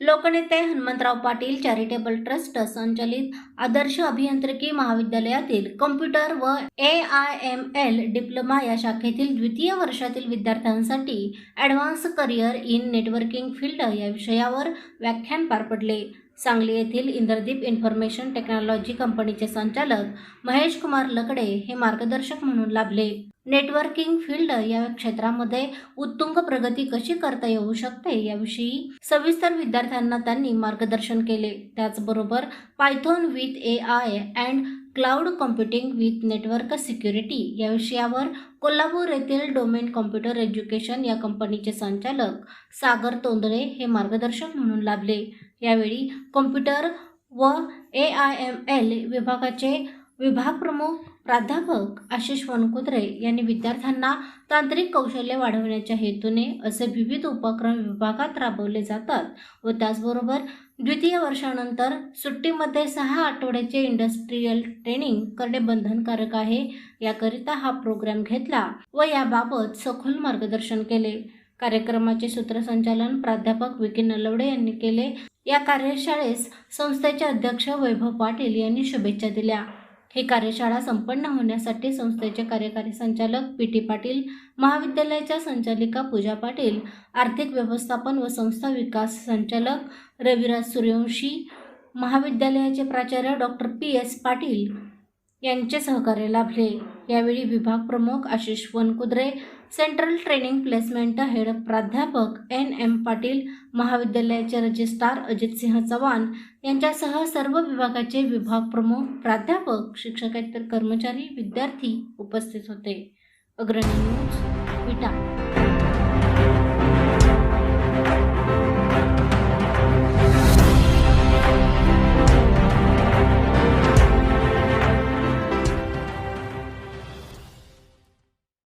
लोकनेते Hanumantrao Patil charitable trust संचलित आदर्श अभियांत्रिकी महाविद्यालयातील कॉम्प्युटर व A I M L diploma या शाखेतील द्वितीय वर्षातील विद्यार्थ्यांसाठी advance career in networking field या विषयावर व्याख्यान पार पडले. सांगली येथील इंद्रदीप इन्फॉर्मेशन टेक्नॉलॉजी कंपनीचे संचालक महेश कुमार लकडे हे मार्गदर्शक म्हणून लाभले. नेटवर्किंग फील्ड या क्षेत्रामध्ये उत्तुंग प्रगती कशी करता येऊ शकते याविषयी सविस्तर विद्यार्थ्यांना त्यांनी मार्गदर्शन केले. त्याचबरोबर Python with A I and cloud computing with network security या विषयावर कोल्हापूर येथील डोमेन कॉम्प्युटर एज्युकेशन या कंपनीचे संचालक सागर तोंदळे हे मार्गदर्शक म्हणून लाभले. यावेळी कॉम्प्युटर व ए आय एम एल विभागाचे विभाग प्रमुख प्राध्यापक आशिष वनकुद्रे यांनी विद्यार्थ्यांना तांत्रिक कौशल्य वाढवण्याच्या हेतूने असे विविध उपक्रम विभागात राबवले जातात व त्याचबरोबर द्वितीय वर्षानंतर सुट्टीमध्ये सहा आठवड्याचे इंडस्ट्रीयल ट्रेनिंग करणे बंधनकारक आहे. याकरिता हा प्रोग्राम घेतला व याबाबत सखोल मार्गदर्शन केले. कार्यक्रमाचे सूत्रसंचालन प्राध्यापक विकी नलवडे यांनी केले. या कार्यशाळेस संस्थेचे अध्यक्ष वैभव पाटील यांनी शुभेच्छा दिल्या. ही कार्यशाळा संपन्न होण्यासाठी संस्थेचे कार्यकारी संचालक पी टी पाटील महाविद्यालयाच्या संचालिका पूजा पाटील आर्थिक व्यवस्थापन व संस्था विकास संचालक रविराज सूर्यवंशी महाविद्यालयाचे प्राचार्य डॉक्टर पी एस पाटील यांचे सहकार्य लाभले यावेळी विभाग प्रमुख Ashish Wankudre central training placement head प्राध्यापक एन एम पाटील महाविद्यालयाचे रजिस्ट्रार अजितसिंह चव्हाण यांच्यासह सर्व विभागाचे विभाग प्रमुख प्राध्यापक शिक्षकेतर कर्मचारी विद्यार्थी उपस्थित होते. अग्रणी न्यूज विटा.